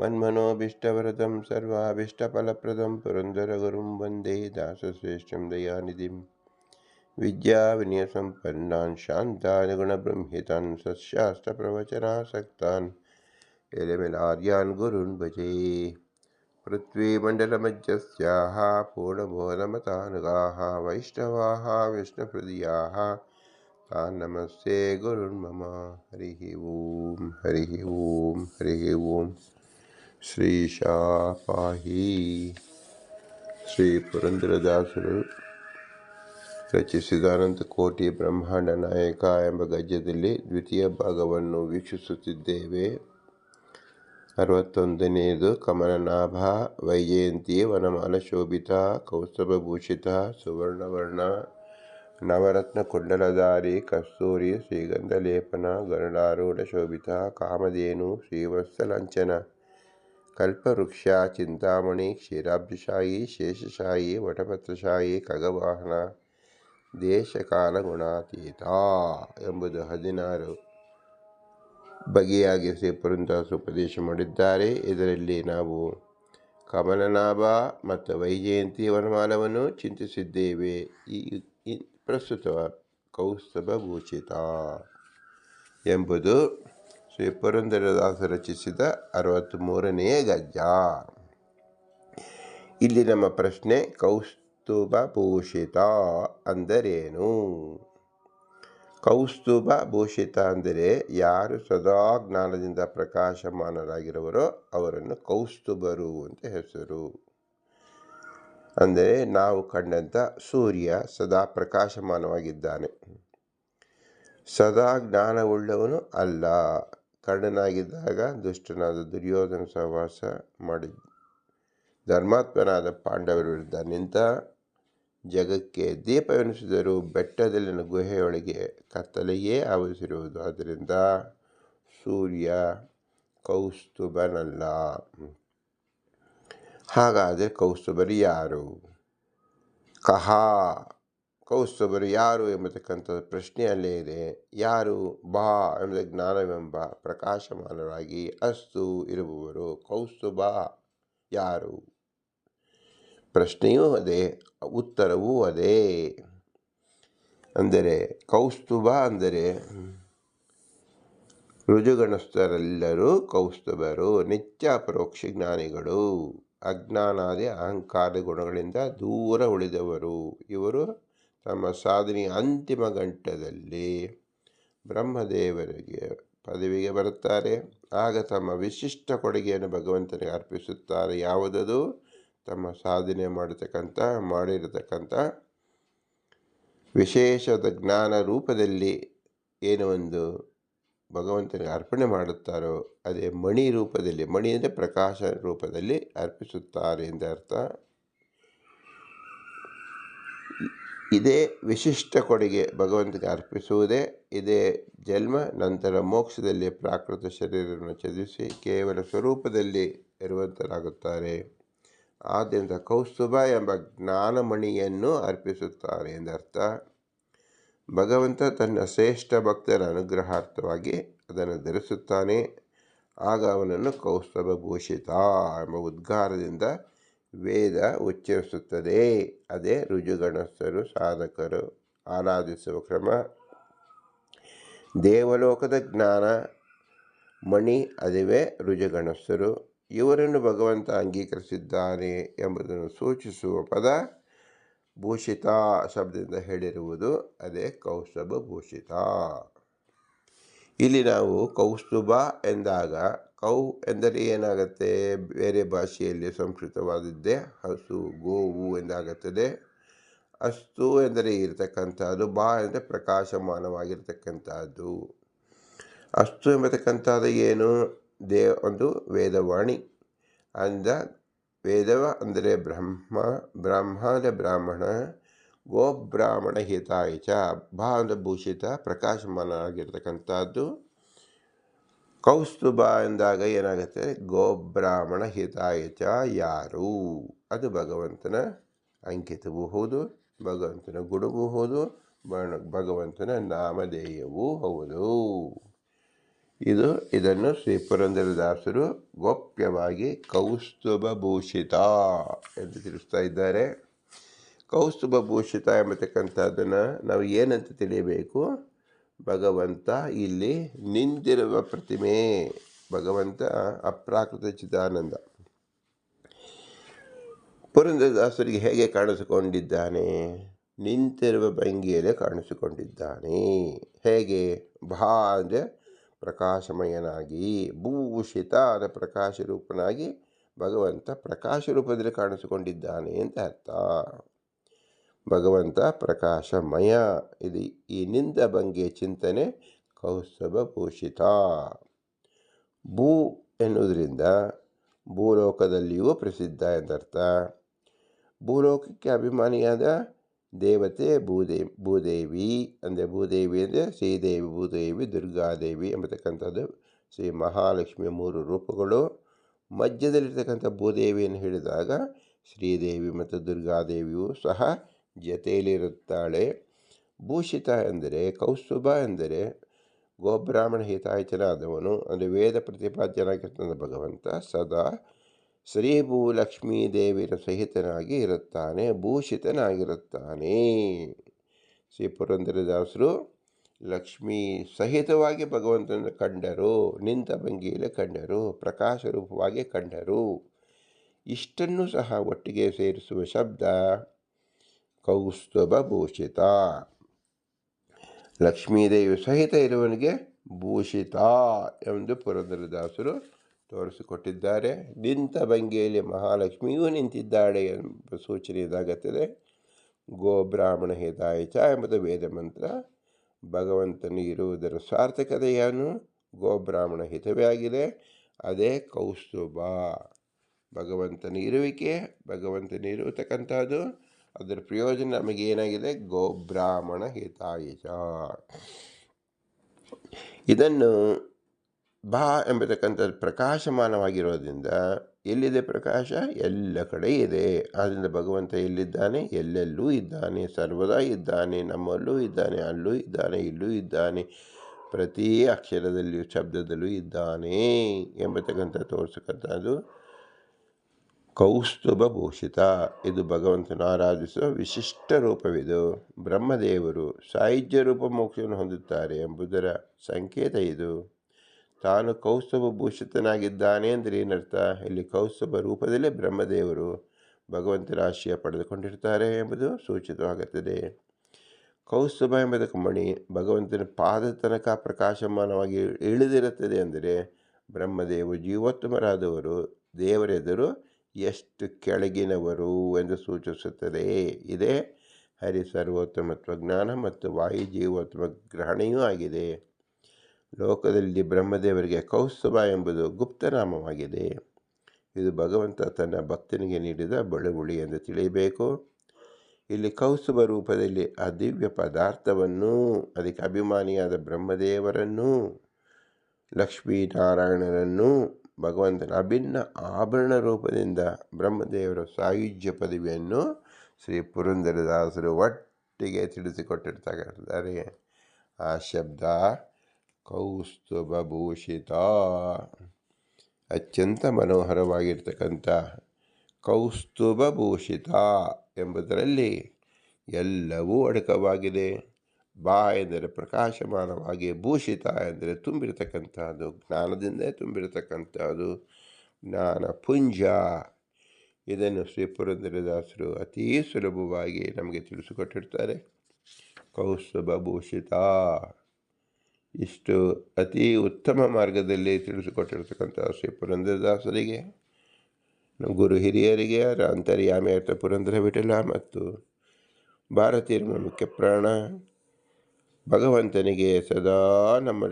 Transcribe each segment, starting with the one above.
मन्मनोभीष्टवरदं सर्वाभीष्टफलप्रदं पुरन्दरगुरुं वंदे दासश्रेष्ठं दयानिधिं। विद्याविनयसम्पन्नान् शान्तान् गुणबृंहितान् सत्शास्त्रप्रवचनासक्तान् एलमिलार्यान् गुरून् भजे। पृथ्वीमण्डलमध्यस्याः पूर्णबोधमतानुगाः वैष्णवाः विष्णुहृदयाः तान् नमस्ते गुरुन् मम। हरिः ॐ हरिः ॐ हरिः ॐ ಶ್ರೀಶಾ ಶಾಪಾಹಿ ಶ್ರೀ ಪುರಂದ್ರದಾಸರು ರಚಿಸಿದ ಅನಂತ ಕೋಟಿ ಬ್ರಹ್ಮಾಂಡ ನಾಯಕ ಎಂಬ ಗದ್ಯದಲ್ಲಿ ದ್ವಿತೀಯ ಭಾಗವನ್ನು ವೀಕ್ಷಿಸುತ್ತಿದ್ದೇವೆ. ಅರವತ್ತೊಂದನೆಯದು ಕಮಲನಾಭ, ವೈಜಯಂತಿ, ವನಮಾಲ ಶೋಭಿತ ಕೌಸ್ತಭಭೂಷಿತ ಸುವರ್ಣವರ್ಣ, ನವರತ್ನ ಕುಂಡಲಧಾರಿ, ಕಸ್ತೂರಿ ಶ್ರೀಗಂಧ ಲೇಪನ ಗರುಡಾರೂಢ ಶೋಭಿತ, ಕಾಮಧೇನು ಶ್ರೀವತ್ಸಲಾಂಛನ ಕಲ್ಪವೃಕ್ಷ ಚಿಂತಾಮಣಿ ಕ್ಷೀರಾಬ್ಜಶಾಹಿ ಶೇಷಶಾಹಿ ವಟಪತ್ರಶಾಹಿ ಖಗವಾಹನ ದೇಶಕಾಲ ಗುಣಾತೀತ ಎಂಬುದು ಹದಿನಾರು ಬಗೆಯಾಗಿ ಶ್ರೀ ಪುರಂದಾಸು ಉಪದೇಶ ಮಾಡಿದ್ದಾರೆ. ಇದರಲ್ಲಿ ನಾವು ಕಮಲನಾಭ ಮತ್ತು ವೈಜಯಂತಿ ವನಮಾಲವನ್ನು ಚಿಂತಿಸಿದ್ದೇವೆ. ಈ ಪ್ರಸ್ತುತ ಕೌಸ್ತಭ ಭೂಷಿತ ಎಂಬುದು ಶ್ರೀ ಪುರಂದರದಾಸ ರಚಿಸಿದ ಅರವತ್ತ್ಮೂರನೆಯ ಗಜ್ಜ ಇಲ್ಲಿ ನಮ್ಮ ಪ್ರಶ್ನೆ, ಕೌಸ್ತುಭ ಭೂಷಿತ ಅಂದರೇನು? ಕೌಸ್ತುಭ ಭೂಷಿತ ಅಂದರೆ ಯಾರು ಸದಾ ಜ್ಞಾನದಿಂದ ಪ್ರಕಾಶಮಾನರಾಗಿರುವರೋ ಅವರನ್ನು ಕೌಸ್ತುಭರು ಅಂತ ಹೆಸರು. ಅಂದರೆ ನಾವು ಕಂಡಂಥ ಸೂರ್ಯ ಸದಾ ಪ್ರಕಾಶಮಾನವಾಗಿದ್ದಾನೆ. ಸದಾ ಜ್ಞಾನವುಳ್ಳವನು ಅಲ್ಲ. ಕರ್ಣನಾಗಿದ್ದಾಗ ದುಷ್ಟನಾದ ದುರ್ಯೋಧನ ಸಹವಾಸ ಮಾಡಿದ್ದ ಧರ್ಮಾತ್ಮನಾದ ಪಾಂಡವರ ವಿರುದ್ಧ ನಿಂತ ಜಗಕ್ಕೆ ದೀಪವೆನಿಸಿದರೂ ಬೆಟ್ಟದಲ್ಲಿನ ಗುಹೆಯೊಳಗೆ ಕತ್ತಲೆಯೇ ಆವರಿಸಿರುವುದು. ಆದ್ದರಿಂದ ಸೂರ್ಯ ಕೌಸ್ತುಭನಲ್ಲ. ಹಾಗಾದರೆ ಕೌಸ್ತುಭರು ಯಾರು? ಕಹ. ಕೌಸ್ತುಭರು ಯಾರು ಎಂಬತಕ್ಕಂಥ ಪ್ರಶ್ನೆ ಅಲ್ಲೇ ಇದೆ. ಯಾರು ಬಾ ಎಂಬ ಜ್ಞಾನವೆಂಬ ಪ್ರಕಾಶಮಾನರಾಗಿ ಅಸ್ತು ಇರುವವರು ಕೌಸ್ತುಭ ಯಾರು? ಪ್ರಶ್ನೆಯೂ ಅದೇ, ಉತ್ತರವೂ ಅದೇ. ಅಂದರೆ ಕೌಸ್ತುಭ ಅಂದರೆ ರುಜುಗಣಸ್ಥರೆಲ್ಲರೂ ಕೌಸ್ತುಭರು, ನಿತ್ಯ ಪರೋಕ್ಷ ಜ್ಞಾನಿಗಳು, ಅಜ್ಞಾನಾದಿ ಅಹಂಕಾರ ಗುಣಗಳಿಂದ ದೂರ ಉಳಿದವರು. ಇವರು ತಮ್ಮ ಸಾಧನೆಯ ಅಂತಿಮ ಗಂಟದಲ್ಲಿ ಬ್ರಹ್ಮದೇವರಿಗೆ ಪದವಿಗೆ ಬರುತ್ತಾರೆ. ಆಗ ತಮ್ಮ ವಿಶಿಷ್ಟ ಕೊಡುಗೆಯನ್ನು ಭಗವಂತನಿಗೆ ಅರ್ಪಿಸುತ್ತಾರೆ. ಯಾವುದದು? ತಮ್ಮ ಸಾಧನೆ ಮಾಡತಕ್ಕಂಥ, ಮಾಡಿರತಕ್ಕಂಥ ವಿಶೇಷದ ಜ್ಞಾನ ರೂಪದಲ್ಲಿ ಏನು ಒಂದು ಭಗವಂತನಿಗೆ ಅರ್ಪಣೆ ಮಾಡುತ್ತಾರೋ, ಅದೇ ಮಣಿ ರೂಪದಲ್ಲಿ, ಮಣಿ ಅಂದರೆ ಪ್ರಕಾಶ ರೂಪದಲ್ಲಿ ಅರ್ಪಿಸುತ್ತಾರೆ ಎಂದ ಅರ್ಥ ಇದೇ ವಿಶಿಷ್ಟ ಕೊಡುಗೆ ಭಗವಂತನಿಗೆ ಅರ್ಪಿಸುವುದೇ, ಇದೇ ಜನ್ಮ, ನಂತರ ಮೋಕ್ಷದಲ್ಲಿ ಪ್ರಾಕೃತ ಶರೀರವನ್ನು ಚದಿಸಿ ಕೇವಲ ಸ್ವರೂಪದಲ್ಲಿ ಇರುವಂತರಾಗುತ್ತಾರೆ. ಆದ್ದರಿಂದ ಕೌಸ್ತುಭ ಎಂಬ ಜ್ಞಾನಮಣಿಯನ್ನು ಅರ್ಪಿಸುತ್ತಾರೆ ಎಂದರ್ಥ. ಭಗವಂತ ತನ್ನ ಶ್ರೇಷ್ಠ ಭಕ್ತರ ಅನುಗ್ರಹಾರ್ಥವಾಗಿ ಅದನ್ನು ಧರಿಸುತ್ತಾನೆ. ಆಗ ಅವನನ್ನು ಕೌಸ್ತಭ ಭೂಷಿತ ಎಂಬ ಉದ್ಗಾರದಿಂದ ವೇದ ಉಚ್ಚರಿಸುತ್ತದೆ. ಅದೇ ರುಜುಗಣಸ್ಥರು ಸಾಧಕರು ಆರಾಧಿಸುವ ಕ್ರಮ. ದೇವಲೋಕದ ಜ್ಞಾನ, ಮಣಿ ಅದುವೇ ರುಜುಗಣಸ್ಥರು ಇವರನ್ನು ಭಗವಂತ ಅಂಗೀಕರಿಸಿದ್ದಾನೆ ಎಂಬುದನ್ನು ಸೂಚಿಸುವ ಪದ ಭೂಷಿತ ಶಬ್ದದಿಂದ ಹೇಳಿರುವುದು. ಅದೇ ಕೌಸ್ತುಭ ಭೂಷಿತ. ಇಲ್ಲಿ ನಾವು ಕೌಸ್ತುಭ ಎಂದಾಗ ಕೌ ಎಂದರೆ ಏನಾಗುತ್ತೆ? ಬೇರೆ ಭಾಷೆಯಲ್ಲಿ ಸಂಸ್ಕೃತವಾದದ್ದೇ ಹಸು ಗೋವು ಎಂದಾಗುತ್ತದೆ. ಅಸ್ತು ಎಂದರೆ ಇರತಕ್ಕಂಥದ್ದು, ಬಾ ಎಂದರೆ ಪ್ರಕಾಶಮಾನವಾಗಿರ್ತಕ್ಕಂಥದ್ದು. ಅಸ್ತು ಎಂಬತಕ್ಕಂಥದ್ದು ಏನು? ದೇ, ಒಂದು ವೇದವಾಣಿ. ಅಂದ, ವೇದವ ಅಂದರೆ ಬ್ರಹ್ಮ ಬ್ರಹ್ಮಾದ ಬ್ರಾಹ್ಮಣ ಗೋಬ್ರಾಹ್ಮಣ ಅಂದರೆ ಭೂಷಿತ ಪ್ರಕಾಶಮಾನ ಆಗಿರ್ತಕ್ಕಂಥದ್ದು ಕೌಸ್ತುಭ ಎಂದಾಗ ಏನಾಗುತ್ತೆ? ಗೋಬ್ರಾಹ್ಮಣ ಹಿತಾಯಚ ಯಾರು? ಅದು ಭಗವಂತನ ಅಂಕಿತವೂ ಹೌದು, ಭಗವಂತನ ಗುಣವೂ ಹೌದು ಭಗವಂತನ ನಾಮಧೇಯವೂ ಹೌದು. ಇದು, ಇದನ್ನು ಶ್ರೀ ಪುರಂದರದಾಸರು ಗೋಪ್ಯವಾಗಿ ಕೌಸ್ತುಭ ಭೂಷಿತ ಎಂದು ತಿಳಿಸ್ತಾ ಇದ್ದಾರೆ. ಕೌಸ್ತುಭ ಭೂಷಿತ ಎಂಬತಕ್ಕಂಥದ್ದನ್ನು ನಾವು ಏನಂತ ತಿಳಿಯಬೇಕು? ಭಗವಂತ ಇಲ್ಲಿ ನಿಂತಿರುವ ಪ್ರತಿಮೆ ಭಗವಂತ ಅಪ್ರಾಕೃತ ಚಿದಾನಂದ. ಪುರಂದರದಾಸರಿಗೆ ಹೇಗೆ ಕಾಣಿಸಿಕೊಂಡಿದ್ದಾನೆ? ನಿಂತಿರುವ ಭಂಗಿಯಲ್ಲೇ ಕಾಣಿಸಿಕೊಂಡಿದ್ದಾನೆ. ಹೇಗೆ? ಭಾ ಅಂದರೆ ಪ್ರಕಾಶಮಯನಾಗಿ ಭೂಷಿತ ಆದ ಪ್ರಕಾಶ ರೂಪನಾಗಿ ಭಗವಂತ ಪ್ರಕಾಶ ರೂಪದಲ್ಲಿ ಕಾಣಿಸಿಕೊಂಡಿದ್ದಾನೆ ಅಂತ ಅರ್ಥ. ಭಗವಂತ ಪ್ರಕಾಶಮಯ. ಇದು ಈ ನಿಂದ ಬಂಗೆ ಚಿಂತನೆ? ಕೌಸ್ತಭ ಭೂಷಿತ. ಭೂ ಎನ್ನುವುದರಿಂದ ಭೂಲೋಕದಲ್ಲಿಯೂ ಪ್ರಸಿದ್ಧ ಎಂದರ್ಥ. ಭೂಲೋಕಕ್ಕೆ ಅಭಿಮಾನಿಯಾದ ದೇವತೆ ಭೂದೇ, ಭೂದೇವಿ. ಅಂದರೆ ಭೂದೇವಿ ಅಂದರೆ ಶ್ರೀದೇವಿ, ಭೂದೇವಿ, ದುರ್ಗಾದೇವಿ ಎಂಬತಕ್ಕಂಥದ್ದು ಶ್ರೀ ಮಹಾಲಕ್ಷ್ಮಿಯ ಮೂರು ರೂಪಗಳು. ಮಧ್ಯದಲ್ಲಿರ್ತಕ್ಕಂಥ ಭೂದೇವಿಯನ್ನು ಹೇಳಿದಾಗ ಶ್ರೀದೇವಿ ಮತ್ತು ದುರ್ಗಾದೇವಿಯು ಸಹ ಜತೆಯಲ್ಲಿರುತ್ತಾಳೆ. ಭೂಷಿತ ಎಂದರೆ ಕೌಸ್ತುಭ ಎಂದರೆ ಗೋಬ್ರಾಹ್ಮಣ ಹಿತಾಯಿತನಾದವನು. ಅಂದರೆ ವೇದ ಪ್ರತಿಪಾದ್ಯನಾಗಿರ್ತಂಥ ಭಗವಂತ. ಸದಾ ಶ್ರೀ ಭೂಲಕ್ಷ್ಮೀ ದೇವಿಯ ಸಹಿತನಾಗಿ ಇರುತ್ತಾನೆ, ಭೂಷಿತನಾಗಿರುತ್ತಾನೆ. ಶ್ರೀ ಪುರಂದರದಾಸರು ಲಕ್ಷ್ಮೀ ಸಹಿತವಾಗಿ ಭಗವಂತನ ಕಂಡರು, ನಿಂತ ಭಂಗಿಯಲ್ಲಿ ಕಂಡರು ಪ್ರಕಾಶ ರೂಪವಾಗಿ ಕಂಡರು. ಇಷ್ಟನ್ನು ಸಹ ಒಟ್ಟಿಗೆ ಸೇರಿಸುವ ಶಬ್ದ ಕೌಸ್ತುಭ ಭೂಷಿತ. ಲಕ್ಷ್ಮೀದೇವಿ ಸಹಿತ ಇರುವನಿಗೆ ಭೂಷಿತ ಎಂದು ಪುರಂದರದಾಸರು ತೋರಿಸಿಕೊಟ್ಟಿದ್ದಾರೆ. ನಿಂತ ಭಂಗಿಯಲ್ಲಿ ಮಹಾಲಕ್ಷ್ಮಿಯೂ ನಿಂತಿದ್ದಾಳೆ ಎಂಬ ಸೂಚನೆ ಇದಾಗುತ್ತದೆ. ಗೋ ಬ್ರಾಹ್ಮಣ ಹಿತಾಯಿತ ಎಂಬುದು ವೇದ ಮಂತ್ರ. ಭಗವಂತನು ಇರುವುದರ ಸಾರ್ಥಕತೆಯನ್ನು ಗೋಬ್ರಾಹ್ಮಣ ಹಿತವೇ ಆಗಿದೆ. ಅದೇ ಕೌಸ್ತುಭ. ಭಗವಂತನ ಇರುವಿಕೆ, ಭಗವಂತನ ಇರತಕ್ಕಂಥದ್ದು ಅದರ ಪ್ರಯೋಜನ ನಮಗೆ ಏನಾಗಿದೆ? ಗೋಬ್ರಾಹ್ಮಣ ಹಿತಾಯಚ ಇದನ್ನು ಬಾ ಎಂಬತಕ್ಕಂಥದ್ದು ಪ್ರಕಾಶಮಾನವಾಗಿರೋದ್ರಿಂದ ಎಲ್ಲಿದೆ ಪ್ರಕಾಶ? ಎಲ್ಲ ಕಡೆ ಇದೆ. ಆದ್ದರಿಂದ ಭಗವಂತ ಎಲ್ಲಿದ್ದಾನೆ? ಎಲ್ಲೆಲ್ಲೂ ಇದ್ದಾನೆ. ಸರ್ವದಾ ಇದ್ದಾನೆ. ನಮ್ಮಲ್ಲೂ ಇದ್ದಾನೆ. ಅಲ್ಲೂ ಇದ್ದಾನೆ. ಇಲ್ಲೂ ಇದ್ದಾನೆ. ಪ್ರತಿ ಅಕ್ಷರದಲ್ಲಿಯೂ, ಶಬ್ದದಲ್ಲೂ ಇದ್ದಾನೆ ಎಂಬತಕ್ಕಂಥ ತೋರಿಸಕ್ಕಂಥದ್ದು ಕೌಸ್ತುಭ ಭೂಷಿತ. ಇದು ಭಗವಂತನ ಆರಾಧಿಸುವ ವಿಶಿಷ್ಟ ರೂಪವಿದು. ಬ್ರಹ್ಮದೇವರು ಸಾಹಿತ್ಯ ರೂಪ ಮೋಕ್ಷವನ್ನು ಹೊಂದುತ್ತಾರೆ ಎಂಬುದರ ಸಂಕೇತ ಇದು. ತಾನು ಕೌಸ್ತುಭ ಭೂಷಿತನಾಗಿದ್ದಾನೆ ಅಂದರೆ ಏನರ್ಥ? ಇಲ್ಲಿ ಕೌಸ್ತುಭ ರೂಪದಲ್ಲೇ ಬ್ರಹ್ಮದೇವರು ಭಗವಂತನ ಆಶಯ ಪಡೆದುಕೊಂಡಿರ್ತಾರೆ ಎಂಬುದು ಸೂಚಿತವಾಗುತ್ತದೆ. ಕೌಸ್ತುಭ ಎಂಬುದಕ್ಕೆ ಮಣಿ ಭಗವಂತನ ಪಾದ ತನಕ ಪ್ರಕಾಶಮಾನವಾಗಿ ಇಳಿದಿರುತ್ತದೆ ಅಂದರೆ ಬ್ರಹ್ಮದೇವರು ಜೀವೋತ್ತಮರಾದವರು, ದೇವರೆದುರು ಎಷ್ಟು ಕೆಳಗಿನವರು ಎಂದು ಸೂಚಿಸುತ್ತದೆ. ಇದೇ ಹರಿ ಸರ್ವೋತ್ತಮತ್ವ ಜ್ಞಾನ ಮತ್ತು ವಾಯು ಜೀವೋತ್ತಮ ಗ್ರಹಣೆಯೂ ಆಗಿದೆ. ಲೋಕದಲ್ಲಿ ಬ್ರಹ್ಮದೇವರಿಗೆ ಕೌಸ್ತುಭ ಎಂಬುದು ಗುಪ್ತನಾಮವಾಗಿದೆ ಇದು ಭಗವಂತ ತನ್ನ ಭಕ್ತನಿಗೆ ನೀಡಿದ ಬಳುಗುಳಿ ಎಂದು ತಿಳಿಯಬೇಕು. ಇಲ್ಲಿ ಕೌಸ್ತುಭ ರೂಪದಲ್ಲಿ ಆ ದಿವ್ಯ ಪದಾರ್ಥವನ್ನು, ಅದಕ್ಕೆ ಅಭಿಮಾನಿಯಾದ ಬ್ರಹ್ಮದೇವರನ್ನು, ಲಕ್ಷ್ಮೀನಾರಾಯಣರನ್ನು ಭಗವಂತನ ಅಭಿನ್ನ ಆಭರಣ ರೂಪದಿಂದ ಬ್ರಹ್ಮದೇವರ ಸಾಯುಜ್ಯ ಪದವಿಯನ್ನು ಶ್ರೀ ಪುರಂದರದಾಸರು ಒಟ್ಟಿಗೆ ತಿಳಿಸಿಕೊಟ್ಟಿರ್ತಾರೆ ಆ ಶಬ್ದ ಕೌಸ್ತುಭ ಭೂಷಿತ ಅತ್ಯಂತ ಮನೋಹರವಾಗಿರ್ತಕ್ಕಂಥ ಕೌಸ್ತುಭ ಭೂಷಿತ ಎಂಬುದರಲ್ಲಿ ಎಲ್ಲವೂ ಅಡಕವಾಗಿದೆ. ಬಾ ಎಂದರೆ ಪ್ರಕಾಶಮಾನವಾಗಿ ಭೂಷಿತ ಎಂದರೆ ತುಂಬಿರತಕ್ಕಂಥದ್ದು ಜ್ಞಾನದಿಂದ ತುಂಬಿರತಕ್ಕಂಥದ್ದು ಜ್ಞಾನ ಪುಂಜ. ಇದನ್ನು ಶ್ರೀ ಪುರಂದರದಾಸರು ಅತೀ ಸುಲಭವಾಗಿ ನಮಗೆ ತಿಳಿಸಿಕೊಟ್ಟಿರ್ತಾರೆ. ಕೌಸ್ತುಭ ಭೂಷಿತ. ಇಷ್ಟು ಅತಿ ಉತ್ತಮ ಮಾರ್ಗದಲ್ಲಿ ತಿಳಿಸಿಕೊಟ್ಟಿರ್ತಕ್ಕಂಥ ಶ್ರೀ ಪುರಂದರದಾಸರಿಗೆ ಗುರು ಹಿರಿಯರಿಗೆ ಅಂತರ್ಯಾಮಿ ಅರ್ಥ ಪುರಂದರ ವಿಠಲ ಮತ್ತು ಭಾರತೀಯರ ಮುಖ್ಯ ಪ್ರಾಣ ಭಗವಂತನಿಗೆ ಸದಾ ನಮ್ಮ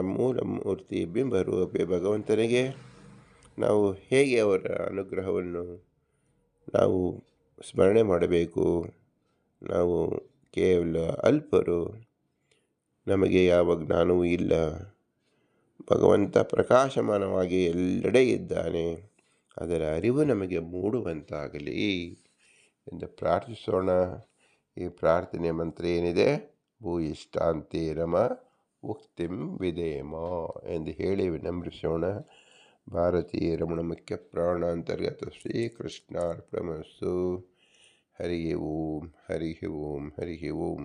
ಮೂಲ ಮೂರ್ತಿ ಬಿಂಬರೂಪಿ ಭಗವಂತನಿಗೆ. ನಾವು ಹೇಗೆ ಅವರ ಅನುಗ್ರಹವನ್ನು ನಾವು ಸ್ಮರಣೆ ಮಾಡಬೇಕು? ನಾವು ಕೇವಲ ಅಲ್ಪರು, ನಮಗೆ ಯಾವ ಜ್ಞಾನವೂ ಇಲ್ಲ. ಭಗವಂತ ಪ್ರಕಾಶಮಾನವಾಗಿ ಎಲ್ಲೆಡೆ ಇದ್ದಾನೆ. ಅದರ ಅರಿವು ನಮಗೆ ಮೂಡುವಂತಾಗಲಿ ಎಂದು ಪ್ರಾರ್ಥಿಸೋಣ. ಈ ಪ್ರಾರ್ಥನೆ ಮಂತ್ರ ಏನಿದೆ? ಭೂಯಿಷ್ಟಾಂತಿ ರಮ ಉಕ್ತಿಂ ವಿಧೇಮ ಎಂದು ಹೇಳಿ ವಿನಮ್ರಿಸೋಣ ಭಾರತೀಯ ರಮಣ ಮುಖ್ಯ ಪ್ರಾಣಾಂತರ್ಗತ ಶ್ರೀಕೃಷ್ಣಾರ್ಪಣಮಸ್ಸು. ಹರಿ ಓಂ ಹರಿ ಓಂ ಹರಿ ಓಂ.